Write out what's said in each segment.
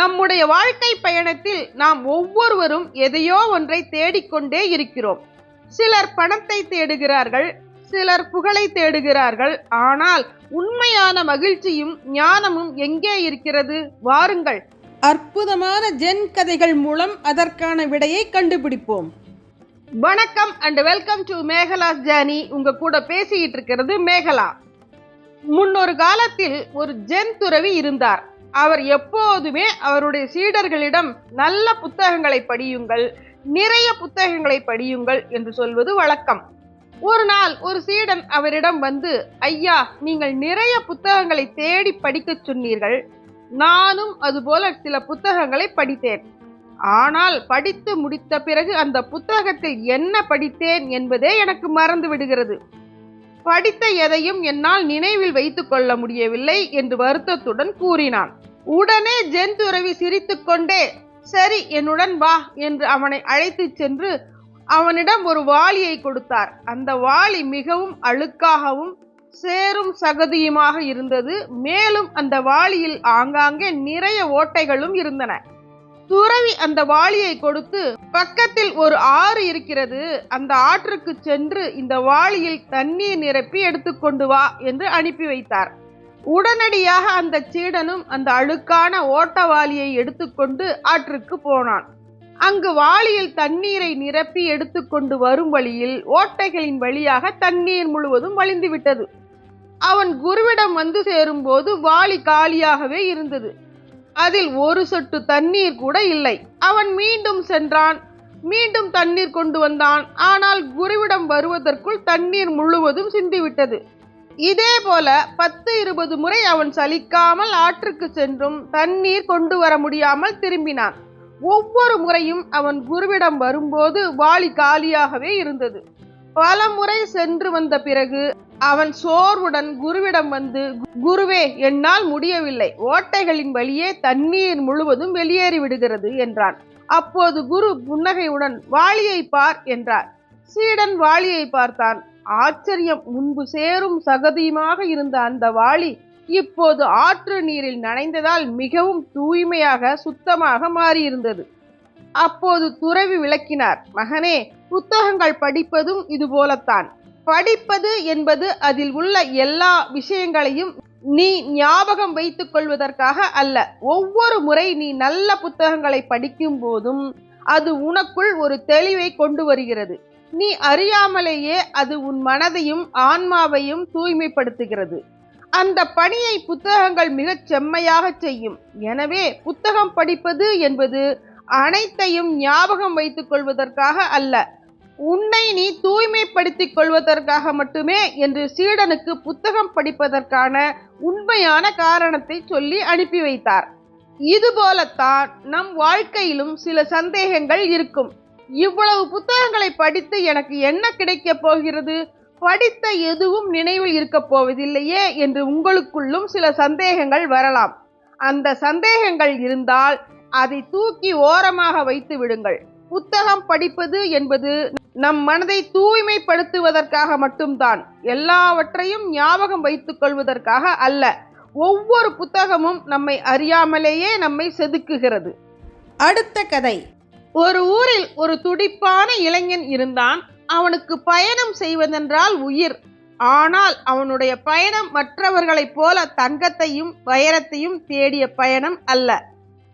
நம்முடைய வாழ்க்கை பயணத்தில் நாம் ஒவ்வொருவரும் எதையோ ஒன்றை தேடிக்கொண்டே இருக்கிறோம். சிலர் பணத்தை தேடுகிறார்கள் சிலர் புகழை தேடுகிறார்கள். ஆனால் உண்மையான மகிழ்ச்சியும் ஞானமும் எங்கே இருக்கிறது? வாருங்கள். அற்புதமான ஜென் கதைகள் மூலம் அதற்கான விடையை கண்டுபிடிப்போம். வணக்கம் and welcome to Megala's Johnny உங்க கூட பேசிக்கிட்டு இருக்கிறது மேகலா. முன்னொரு காலத்தில் ஒரு ஜென் துறவி இருந்தார். அவர் எப்போதுமே அவருடைய சீடர்களிடம் நல்ல புத்தகங்களை படியுங்கள் நிறைய புத்தகங்களை படியுங்கள் என்று சொல்வது வழக்கம். ஒரு நாள் ஒரு சீடன் அவரிடம் வந்து ஐயா நீங்கள் நிறைய புத்தகங்களை தேடி படிக்கச் சொன்னீர்கள். நானும் அதுபோல சில புத்தகங்களை படித்தேன். ஆனால் படித்து முடித்த பிறகு அந்த புத்தகத்தில் என்ன படித்தேன் என்பதே எனக்கு மறந்து விடுகிறது. படித்த எதையும் என்னால் நினைவில் வைத்துக்கொள்ள முடியவில்லை என்று வருத்தத்துடன் கூறினான். உடனே ஜென் துறவி சிரித்துக்கொண்டே சரி என்னுடன் வா என்று அவனை அழைத்துச் சென்று அவனிடம் ஒரு வாளியை கொடுத்தார். அந்த வாளி மிகவும் அழுக்காகவும் சேரும் சகதியுமாக இருந்தது. மேலும் அந்த வாளியில் ஆங்காங்கே நிறைய ஓட்டைகளும் இருந்தன. துறவி அந்த வாளியை கொடுத்து பக்கத்தில் ஒரு ஆறு இருக்கிறது. அந்த ஆற்றுக்கு சென்று இந்த வாளியில் தண்ணீர் நிரப்பி எடுத்துக்கொண்டு வா என்று அனுப்பி வைத்தார். உடனடியாக அந்த சீடனும் அந்த அழுக்கான ஓட்டவாளியை எடுத்துக்கொண்டு ஆற்றுக்கு போனான். அங்கு வாளியில் தண்ணீரை நிரப்பி எடுத்துக்கொண்டு வரும் வழியில் ஓட்டைகளின் வழியாக தண்ணீர் முழுவதும் வழிந்துவிட்டது. அவன் குருவிடம் வந்து சேரும்போது வாளி காலியாகவே இருந்தது. அதில் ஒரு சொட்டு தண்ணீர் கூட இல்லை. அவன் மீண்டும் சென்றான். மீண்டும் தண்ணீர் கொண்டு வந்தான். ஆனால் குருவிடம் வருவதற்குள் தண்ணீர் முழுவதும் சிந்திவிட்டது. இதே போல பத்து இருபது முறை அவன் சலிக்காமல் ஆற்றுக்கு சென்றும் தண்ணீர் கொண்டு வர முடியாமல் திரும்பினான். ஒவ்வொரு முறையும் அவன் குருவிடம் வரும்போது வாளி காலியாகவே இருந்தது. பல முறை சென்று வந்த பிறகு அவன் சோர்வுடன் குருவிடம் வந்து குருவே என்னால் முடியவில்லை. ஓட்டைகளின் வழியே தண்ணீர் முழுவதும் வெளியேறி விடுகிறது என்றான். அப்போது குரு புன்னகையுடன் வாளியை பார் என்றார். சீடன் வாளியை பார்த்தான். ஆச்சரியம் முன்பு சேரும் சகதியுமாக இருந்த அந்த வாளி இப்போது ஆற்று நீரில் நனைந்ததால் மிகவும் தூய்மையாக சுத்தமாக மாறியிருந்தது. அப்போது துறவி விளக்கினார் மகனே புத்தகங்கள் படிப்பதும் இது போலத்தான் படிப்பது என்பது அதில் உள்ள எல்லா விஷயங்களையும் நீ ஞாபகம் வைத்துக் கொள்வதற்காக அல்ல. ஒவ்வொரு முறை நீ நல்ல புத்தகங்களை படிக்கும் போதும் அது உனக்குள் ஒரு தெளிவை கொண்டு வருகிறது. நீ அறியாமலேயே அது உன் மனதையும் ஆன்மாவையும் தூய்மைப்படுத்துகிறது. அந்த பணியை புத்தகங்கள் மிகச் செம்மையாக செய்யும். எனவே புத்தகம் படிப்பது என்பது அனைத்தையும் ஞாபகம் வைத்துக் கொள்வதற்காக அல்ல உன்னை நீ தூய்மைப்படுத்திக் கொள்வதற்காக மட்டுமே என்று சீடனுக்கு புத்தகம் படிப்பதற்கான உண்மையான காரணத்தை சொல்லி அனுப்பி வைத்தார். இதுபோலத்தான் நம் வாழ்க்கையிலும் சில சந்தேகங்கள் இருக்கும். இவ்வளவு புத்தகங்களை படித்து எனக்கு என்ன கிடைக்கப் போகிறது? படித்த எதுவும் நினைவில் இருக்கப் போவதில்லையே என்று உங்களுக்குள்ளும் சில சந்தேகங்கள் வரலாம். அந்த சந்தேகங்கள் இருந்தால் அதை தூக்கி ஓரமாக வைத்து விடுங்கள். புத்தகம் படிப்பது என்பது நம் மனதை தூய்மைப்படுத்துவதற்காக மட்டும்தான் எல்லாவற்றையும் ஞாபகம் வைத்துக் கொள்வதற்காக அல்ல. ஒவ்வொரு புத்தகமும் நம்மை அறியாமலேயே நம்மை செதுக்குகிறது. அடுத்த கதை. ஒரு ஊரில் ஒரு துடிப்பான இளைஞன் இருந்தான். அவனுக்கு பயணம் செய்வதென்றால் உயிர். ஆனால் அவனுடைய பயணம் மற்றவர்களைப் போல தங்கத்தையும் வைரத்தையும் தேடிய பயணம் அல்ல.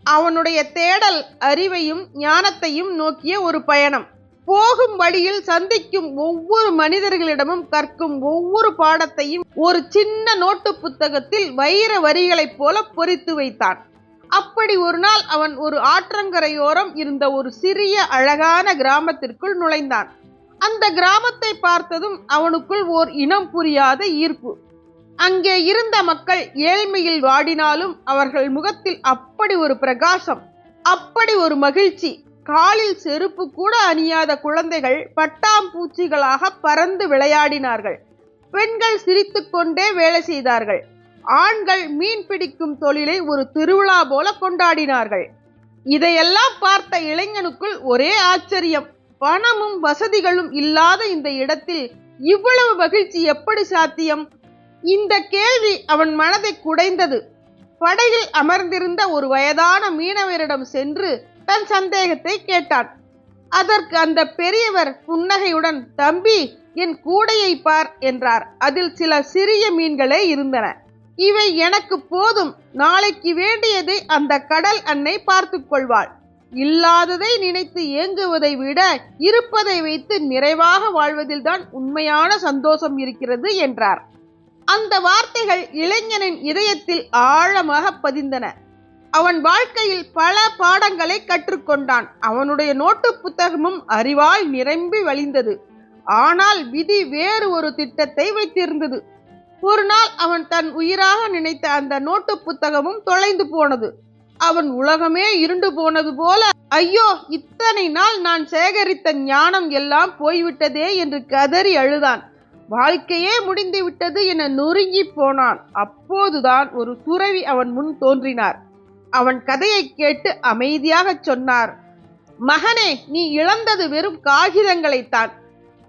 அவனுடைய தேடல் அறிவையும் ஞானத்தையும் நோக்கிய ஒரு பயணம். போகும் வழியில் சந்திக்கும் ஒவ்வொரு மனிதர்களிடமும் கற்கும் ஒவ்வொரு பாடத்தையும் ஒரு சின்ன நோட்டு புத்தகத்தில் வைர வரிகளைப் போல பொறித்து வைத்தான். அப்படி ஒரு நாள் அவன் ஒரு ஆற்றங்கரையோரம் இருந்த ஒரு சிறிய அழகான கிராமத்திற்குள் நுழைந்தான். அந்த கிராமத்தை பார்த்ததும் அவனுக்குள் ஓர் இனம் புரியாத ஈர்ப்பு. அங்கே இருந்த மக்கள் ஏழ்மையில் வாடினாலும் அவர்கள் முகத்தில் அப்படி ஒரு பிரகாசம் அப்படி ஒரு மகிழ்ச்சி. காலில் செருப்பு கூட அணியாத குழந்தைகள் பட்டாம்பூச்சிகளாக பறந்து விளையாடினார்கள். பெண்கள் சிரித்துக்கொண்டே வேலை செய்தார்கள். ஆண்கள் மீன் பிடிக்கும் தொழிலை ஒரு திருவிழா போல கொண்டாடினார்கள். இதையெல்லாம் பார்த்த இளைஞனுக்குள் ஒரே ஆச்சரியம். பணமும் வசதிகளும் இல்லாத இந்த இடத்தில் இவ்வளவு மகிழ்ச்சி எப்படி சாத்தியம்? இந்த கேள்வி அவன் மனதை குடைந்தது. படையில் அமர்ந்திருந்த ஒரு வயதான மீனவரிடம் சென்று தன் சந்தேகத்தை கேட்டான். அதற்கு அந்த பெரியவர் புன்னகையுடன் தம்பி என் கூடையை பார் என்றார். அதில் சில சிறிய மீன்களே இருந்தன. இவை எனக்கு போதும். நாளைக்கு வேண்டியதை அந்த கடல் அன்னை பார்த்து கொள்வாள். இல்லாததை நினைத்து ஏங்குவதை விட இருப்பதை வைத்து நிறைவாக வாழ்வதில்தான் உண்மையான சந்தோஷம் இருக்கிறது என்றார். அந்த வார்த்தைகள் இளைஞனின் இதயத்தில் ஆழமாக பதிந்தன. அவன் வாழ்க்கையில் பல பாடங்களை கற்றுக்கொண்டான். அவனுடைய நோட்டு புத்தகமும் அறிவால் நிரம்பி வழிந்தது. ஆனால் விதி வேறு ஒரு திட்டத்தை வைத்திருந்தது. ஒரு நாள் அவன் தன் உயிராக நினைத்த அந்த நோட்டு புத்தகமும் தொலைந்து போனது. அவன் உலகமே இருண்டு போனது போல ஐயோ இத்தனை நாள் நான் சேகரித்த ஞானம் எல்லாம் போய்விட்டதே என்று கதறி அழுதான். வாழ்க்கையே முடிந்து விட்டது என நொறுங்கி போனான். அப்போதுதான் ஒரு துறவி அவன் முன் தோன்றினார். அவன் கதையை கேட்டு அமைதியாக சொன்னார் மகனே நீ இழந்தது வெறும் காகிதங்களைத்தான்.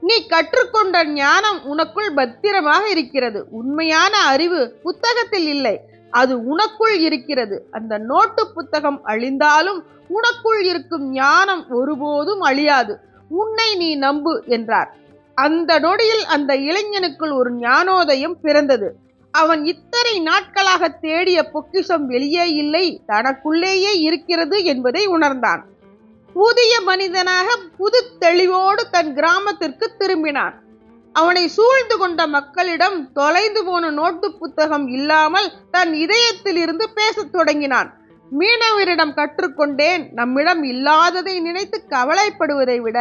நீ கற்றுக்கொண்ட ஞானம் உனக்குள் பத்திரமாக இருக்கிறது. உண்மையான அறிவு புத்தகத்தில் இல்லை. அது உனக்குள் இருக்கிறது. அந்த நோட்டு புத்தகம் அழிந்தாலும் உனக்குள் இருக்கும் ஞானம் ஒருபோதும் அழியாது. உன்னை நீ நம்பு என்றார். அந்த நொடியில் அந்த இளைஞனுக்குள் ஒரு ஞானோதயம் பிறந்தது. அவன் இத்தனை நாட்களாக தேடிய பொக்கிஷம் வெளியே இல்லை தனக்குள்ளேயே இருக்கிறது என்பதை உணர்ந்தான். புதிய மனிதனாக புது தெளிவோடு தன் கிராமத்திற்கு திரும்பினார். அவனை சூழ்ந்து கொண்ட மக்களிடம் தொலைந்து போன நோட்டு புத்தகம் இல்லாமல் தன் இதயத்தில் இருந்து பேசத் தொடங்கினான். மீனவரிடம் கற்றுக்கொண்டேன் நம்மிடம் இல்லாததை நினைத்து கவலைப்படுவதை விட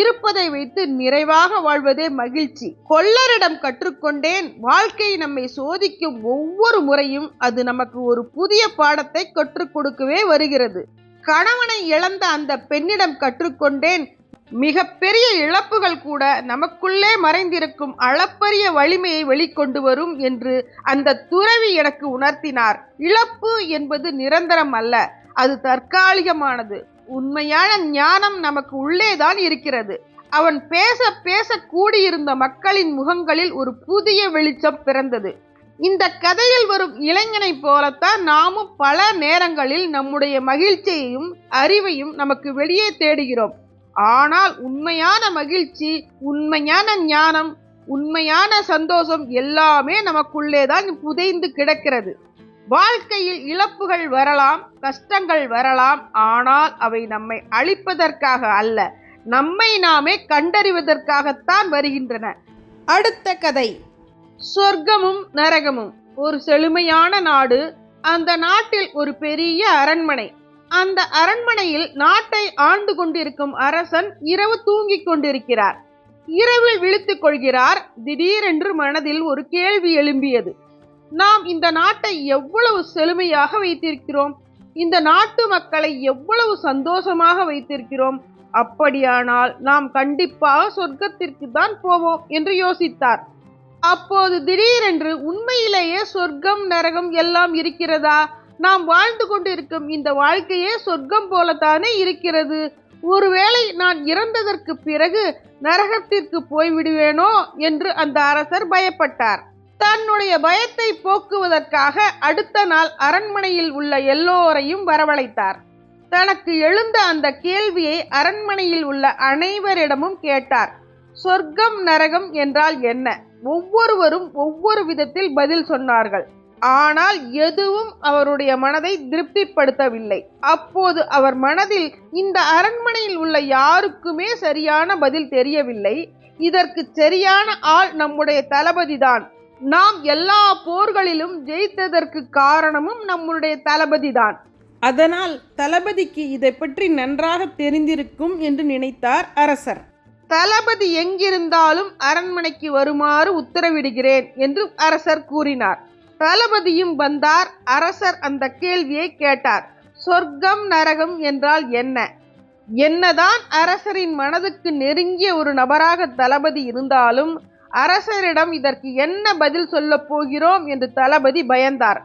இருப்பதை வைத்து நிறைவாக வாழ்வதே மகிழ்ச்சி. கொல்லரிடம் கற்றுக்கொண்டேன் வாழ்க்கை நம்மை சோதிக்கும் ஒவ்வொரு முறையும் அது நமக்கு ஒரு புதிய பாடத்தை கற்றுக் கொடுக்கவே வருகிறது. கணவனை இழந்த அந்த பெண்ணிடம் கற்றுக்கொண்டேன். மிகப்பெரிய இழப்புகள் கூட நமக்குள்ளே மறைந்திருக்கும் அளப்பரிய வலிமையை வெளிக்கொண்டு வரும் என்று அந்த துறவி எனக்கு உணர்த்தினார். இழப்பு என்பது நிரந்தரம் அல்ல அது தற்காலிகமானது. உண்மையான ஞானம் நமக்கு உள்ளேதான் இருக்கிறது. அவன் பேச பேச கூடியிருந்த மக்களின் முகங்களில் ஒரு புதிய வெளிச்சம் பிறந்தது. இந்த கதையில் வரும் இளைஞனைப் போலத்தான் நாமும் பல நேரங்களில் நம்முடைய மகிழ்ச்சியையும் அறிவையும் நமக்கு வெளியே தேடுகிறோம். ஆனால் உண்மையான மகிழ்ச்சி உண்மையான ஞானம் உண்மையான சந்தோஷம் எல்லாமே நமக்குள்ளே தான் புதைந்து கிடக்கிறது. வாழ்க்கையில் இழப்புகள் வரலாம் கஷ்டங்கள் வரலாம் ஆனால் அவை நம்மை அழிப்பதற்காக அல்ல நம்மை நாமே கண்டறிவதற்காகத்தான் வருகின்றன. அடுத்த கதை. சொர்க்கமும் நரகமும். ஒரு செழுமையான நாடு அந்த நாட்டில் ஒரு பெரிய அரண்மனை. அந்த அரண்மனையில் நாட்டை ஆண்டு கொண்டிருக்கும் அரசன் இரவு தூங்கிக் கொண்டிருக்கிறார். இரவில் விழித்துக் கொள்கிறார் திடீரென்று மனதில் ஒரு கேள்வி எழும்பியது. நாம் இந்த நாட்டை எவ்வளவு செழுமையாக வைத்திருக்கிறோம்? இந்த நாட்டு மக்களை எவ்வளவு சந்தோஷமாக வைத்திருக்கிறோம்? அப்படியானால் நாம் கண்டிப்பாக சொர்க்கத்திற்கு தான் போவோம் என்று யோசித்தார். அப்போது திடீரென்று உண்மையிலேயே சொர்க்கம் நரகம் எல்லாம் இருக்கிறதா? நாம் வாழ்ந்து கொண்டிருக்கும் இந்த வாழ்க்கையே சொர்க்கம் போலத்தானே இருக்கிறது. ஒருவேளை நான் இறந்ததற்கு பிறகு நரகத்திற்கு போய்விடுவேனோ என்று அந்த அரசர் பயப்பட்டார். தன்னுடைய பயத்தை போக்குவதற்காக அடுத்த நாள் அரண்மனையில் உள்ள எல்லோரையும் வரவழைத்தார். தனக்கு எழுந்த அந்த கேள்வியை அரண்மனையில் உள்ள அனைவரிடமும் கேட்டார். சொர்க்கம் நரகம் என்றால் என்ன? ஒவ்வொருவரும் ஒவ்வொரு விதத்தில் பதில் சொன்னார்கள். ஆனால் எதுவும் அவருடைய மனதை திருப்திப்படுத்தவில்லை. அப்போது அவர் மனதில் இந்த அரண்மனையில் உள்ள யாருக்குமே சரியான பதில் தெரியவில்லை. இதற்கு சரியான ஆள் நம்முடைய தளபதிதான். நாம் எல்லா போர்களிலும் ஜெயித்ததற்கு காரணமும் நம்முடைய தளபதிதான். அதனால் தளபதிக்கு இதை பற்றி நன்றாக தெரிந்திருக்கும் என்று நினைத்தார் அரசர். தளபதி எங்கிருந்தாலும் அரண்மனைக்கு வருமாறு உத்தரவிடுகிறேன் என்று அரசர் கூறினார். தளபதியும் வந்தார். அரசர் அந்த கேள்வியை கேட்டார். சொர்க்கம் நரகம் என்றால் என்ன? என்னதான் அரசரின் மனதுக்கு நெருங்கிய ஒரு நபராக தளபதி இருந்தாலும் அரசரிடம் இதற்கு என்ன பதில் சொல்லப் போகிறோம் என்று தளபதி பயந்தார்.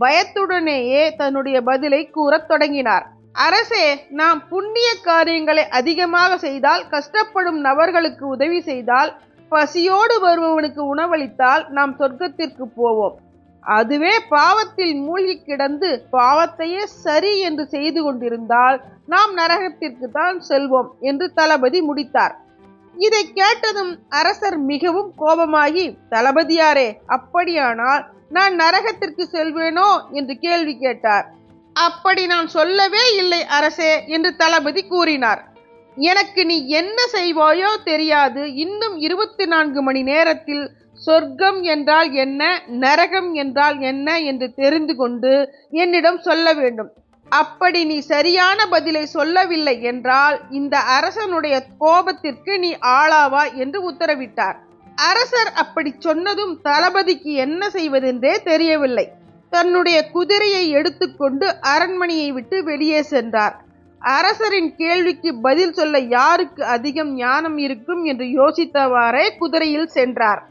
பயத்துடனேயே தன்னுடைய பதிலை கூறத் தொடங்கினார். அரசே நாம் புண்ணிய காரியங்களை அதிகமாக செய்தால் கஷ்டப்படும் நபர்களுக்கு உதவி செய்தால் பசியோடு வருபவனுக்கு உணவளித்தால் நாம் சொர்க்கத்திற்கு போவோம். அதுவே பாவத்தில் மூழ்கி கிடந்து பாவத்தையே சரி என்று செய்து கொண்டிருந்தால் நாம் நரகத்திற்கு தான் செல்வோம் என்று தளபதி முடித்தார். இதை கேட்டதும் அரசர் மிகவும் கோபமாகி தளபதியாரே அப்படியானால் நான் நரகத்திற்கு செல்வேனோ என்று கேள்வி கேட்டார். அப்படி நான் சொல்லவே இல்லை அரசே என்று தளபதி கூறினார். எனக்கு நீ என்ன செய்வாயோ தெரியாது. இன்னும் இருபத்தி நான்கு மணி நேரத்தில் சொர்க்கம் என்றால் என்ன நரகம் என்றால் என்ன என்று தெரிந்து கொண்டு என்னிடம் சொல்ல வேண்டும். அப்படி நீ சரியான பதிலை சொல்லவில்லை என்றால் இந்த அரசனுடைய கோபத்திற்கு நீ ஆளாவா என்று உத்தரவிட்டார். அரசர் அப்படி சொன்னதும் தளபதிக்கு என்ன செய்வதென்றே தெரியவில்லை. தன்னுடைய குதிரையை எடுத்துக்கொண்டு அரண்மனையை விட்டு வெளியே சென்றார். அரசரின் கேள்விக்கு பதில் சொல்ல யாருக்கு அதிகம் ஞானம் இருக்கும் என்று யோசித்தவாறே குதிரையில் சென்றார்.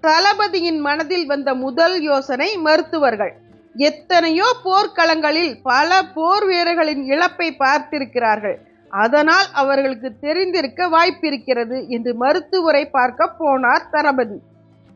தளபதியின் மனதில் வந்த முதல் யோசனை மருத்துவர்கள். எத்தனையோ போர்க்களங்களில் பல போர் வீரர்களின் இழப்பை பார்த்திருக்கிறார்கள். அதனால் அவர்களுக்கு தெரிந்திருக்க வாய்ப்பிருக்கிறது என்று மருத்துவரை பார்க்க போனார் தளபதி.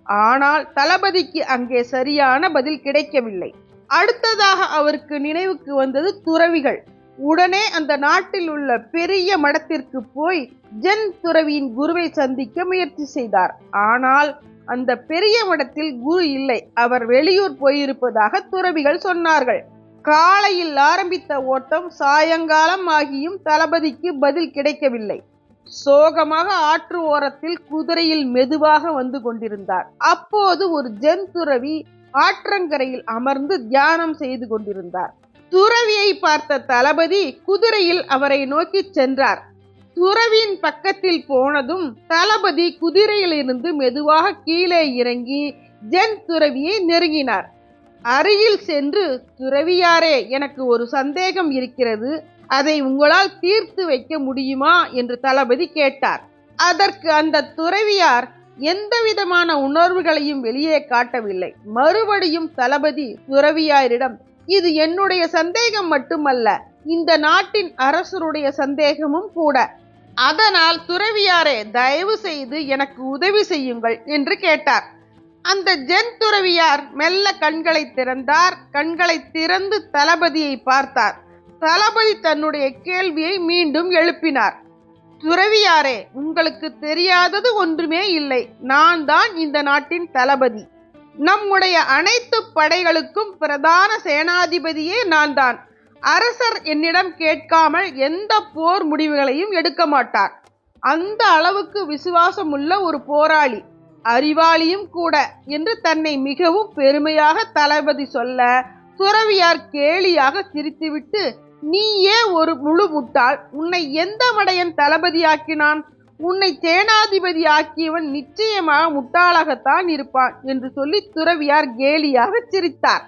ஆனால் தளபதிக்கு அங்கே சரியான பதில் கிடைக்கவில்லை. அடுத்ததாக அவருக்கு நினைவுக்கு வந்தது துறவிகள். உடனே அந்த நாட்டில் உள்ள பெரிய மடத்திற்கு போய் ஜென் துறவியின் குருவை சந்திக்க முயற்சி செய்தார். ஆனால் அந்த பெரிய மடத்தில் குரு இல்லை. அவர் வெளியூர் போயிருப்பதாக துறவிகள் சொன்னார்கள். காலையில் ஆரம்பித்த ஓட்டம் சாயங்காலம் ஆகியும் தளபதிக்கு பதில் கிடைக்கவில்லை. சோகமாக ஆற்று ஓரத்தில் குதிரையில் மெதுவாக வந்து கொண்டிருந்தார். அப்போது ஒரு ஜென் துறவி ஆற்றங்கரையில் அமர்ந்து தியானம் செய்து கொண்டிருந்தார். துறவியை பார்த்த தளபதி குதிரையில் அவரை நோக்கி சென்றார். துறவியின் பக்கத்தில் போனதும் தளபதி குதிரையிலிருந்து மெதுவாக கீழே இறங்கி ஜென் துறவியை நெருங்கினார். அருகில் சென்று துறவியாரே எனக்கு ஒரு சந்தேகம் இருக்கிறது. அதை உங்களால் தீர்த்து வைக்க முடியுமா? என்று தளபதி கேட்டார். அதற்கு அந்த துறவியார் எந்த விதமான உணர்வுகளையும் வெளியே காட்டவில்லை. மறுபடியும் தளபதி துறவியாரிடம் இது என்னுடைய சந்தேகம் மட்டுமல்ல இந்த நாட்டின் அரசருடைய சந்தேகமும் கூட. அதனால் துறவியாரே தயவு செய்து எனக்கு உதவி செய்யுங்கள் என்று கேட்டார். அந்த ஜென் துறவியார் மெல்ல கண்களை திறந்தார். கண்களை திறந்து தளபதியை பார்த்தார். தளபதி தன்னுடைய கேள்வியை மீண்டும் எழுப்பினார். துறவியாரே உங்களுக்கு தெரியாதது ஒன்றுமே இல்லை. நான் தான் இந்த நாட்டின் தளபதி. நம்முடைய அனைத்து படைகளுக்கும் பிரதான சேனாதிபதியே நான் தான். அரசர் என்னிடம் கேட்காமல் எந்த போர் முடிவுகளையும் எடுக்க மாட்டார். அந்த அளவுக்கு விசுவாசம் உள்ள ஒரு போராளி அறிவாளியும் கூட என்று தன்னை மிகவும் பெருமையாக தளபதி சொல்ல துறவியார் கேலியாக சிரித்துவிட்டு நீயே ஒரு முழு முட்டாள். உன்னை எந்த மடையன் தளபதியாக்கினான்? உன்னை சேனாதிபதி ஆக்கியவன் நிச்சயமாக முட்டாளாகத்தான் இருப்பான் என்று சொல்லி துறவியார் கேலியாக சிரித்தார்.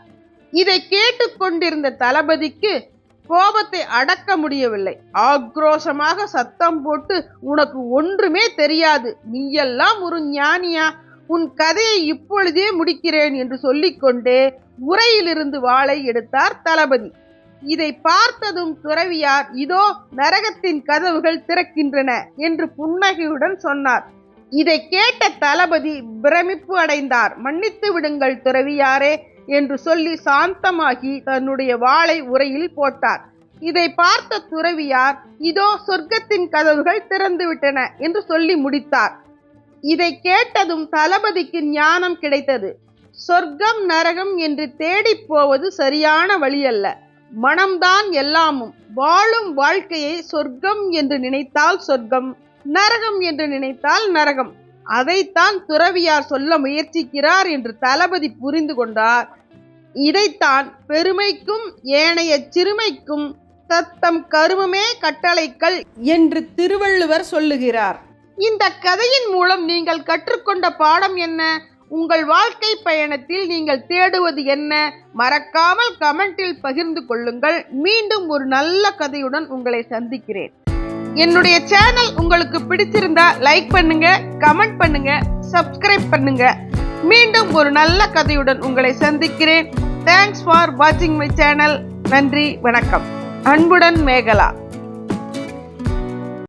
இதை கேட்டுக்கொண்டிருந்த தளபதிக்கு கோபத்தை அடக்க முடியவில்லை. ஆக்ரோஷமாக சத்தம் போட்டு உனக்கு ஒன்றுமே தெரியாது. நீயெல்லாம் ஒரு ஞானியா? உன் கதையை இப்பொழுதே முடிக்கிறேன் என்று சொல்லிக்கொண்டே உரையிலிருந்து வாளை எடுத்தார் தளபதி. இதை பார்த்ததும் துறவியார் இதோ நரகத்தின் கதவுகள் திறக்கின்றன என்று புன்னகையுடன் சொன்னார். இதை கேட்ட தளபதி பிரமிப்பு அடைந்தார். மன்னித்து விடுங்கள் துறவியாரே என்று சொல்லி சாந்தமாகி தன்னுடைய வாளை உரையில் போட்டார். இதை பார்த்த துறவியார் இதோ சொர்க்கத்தின் கதவுகள் திறந்துவிட்டன என்று சொல்லி முடித்தார். இதை கேட்டதும் தளபதிக்கு ஞானம் கிடைத்தது. சொர்க்கம் நரகம் என்று தேடிப் போவது சரியான வழியல்ல. மனம்தான் எல்லாமும். வாழும் வாழ்க்கையை சொர்க்கம் என்று நினைத்தால் சொர்க்கம் நரகம் என்று நினைத்தால் நரகம். அதைத்தான் துறவியார் சொல்ல முயற்சிக்கிறார் என்று தளபதி புரிந்து கொண்டார். இதைத்தான் பெருமைக்கும் ஏனைய சிறுமைக்கும் தத்தம் கருமமே கட்டளைக்கள் என்று திருவள்ளுவர் சொல்லுகிறார். இந்த கதையின் மூலம் நீங்கள் கற்றுக்கொண்ட பாடம் என்ன? உங்கள் வாழ்க்கை பயணத்தில் நீங்கள் தேடுவது என்ன? மறக்காமல் கமெண்டில் பகிர்ந்து கொள்ளுங்கள். மீண்டும் ஒரு நல்ல கதையுடன் உங்களை சந்திக்கிறேன். என்னுடைய சேனல் உங்களுக்கு பிடிச்சிருந்தா லைக் பண்ணுங்க கமெண்ட் பண்ணுங்க சப்ஸ்கிரைப் பண்ணுங்க. மீண்டும் ஒரு நல்ல கதையுடன் உங்களை சந்திக்கிறேன். தேங்க்ஸ் ஃபார் வாட்சிங் மை சேனல் நன்றி வணக்கம். அன்புடன் மேகலா.